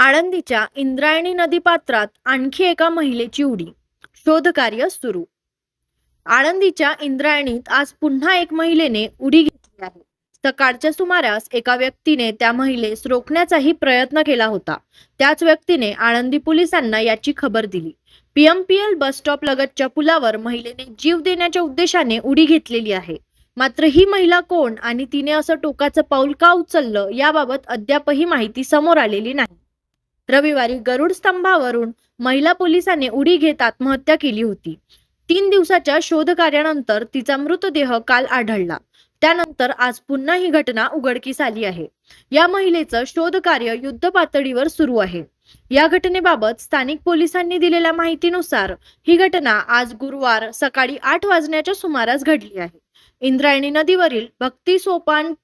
आळंदीच्या इंद्रायणी नदीपात्रात आणखी एका महिलेची उडी. शोधकार्य सुरू. आळंदीच्या इंद्रायणीत आज पुन्हा एक महिलेने उडी घेतली आहे. सकाळच्या सुमारास एका व्यक्तीने त्या महिलेस रोखण्याचाही प्रयत्न केला होता. त्याच व्यक्तीने आळंदी पोलिसांना याची खबर दिली. पीएमपीएल बस स्टॉप लगतच्या पुलावर महिलेने जीव देण्याच्या उद्देशाने उडी घेतलेली आहे. मात्र ही महिला कोण आणि तिने असं टोकाचं पाऊल का उचललं याबाबत अद्यापही माहिती समोर आलेली नाही. रविवारी गरुड स्तंभावरून महिला पोलिसाने उडी घेत आत्महत्या केली होती. तीन दिवसाच्या शोधकार्यानंतर तिचा मृतदेह काल आढळला. त्यानंतर आज पुन्हा ही घटना उघडकीस आली आहे. या महिलेचं शोधकार्य युद्ध पातळीवर सुरू आहे. या घटनेबाबत स्थानिक पोलिसांनी दिलेल्या माहितीनुसार ही घटना आज गुरुवार सकाळी आठ वाजण्याच्या सुमारास घडली आहे. इंद्रायणी नदीवरील भक्ती सोपान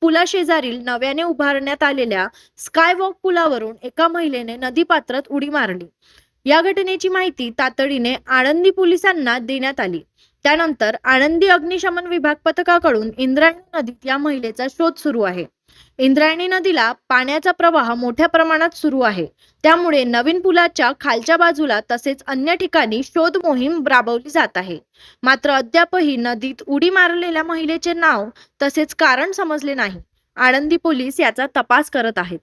पुलाशेजारील नव्याने उभारण्यात आलेल्या स्कायवॉक पुलावरून एका महिलेने नदीपात्रात उडी मारली. या घटनेची माहिती तातडीने आळंदी पोलिसांना देण्यात आली. त्यानंतर आनंदी अग्निशमन विभाग पथकाकडून इंद्रायणी नदीत या महिलेचा शोध सुरू आहे. इंद्रायणी नदीला पाण्याचा प्रवाह मोठ्या प्रमाणात सुरू आहे. त्यामुळे नवीन पुलाच्या खालच्या बाजूला तसेच अन्य ठिकाणी शोध मोहीम राबवली जात आहे. मात्र अद्यापही नदीत उडी मारलेल्या महिलेचे नाव तसेच कारण समजले नाही. आनंदी पोलीस याचा तपास करत आहेत.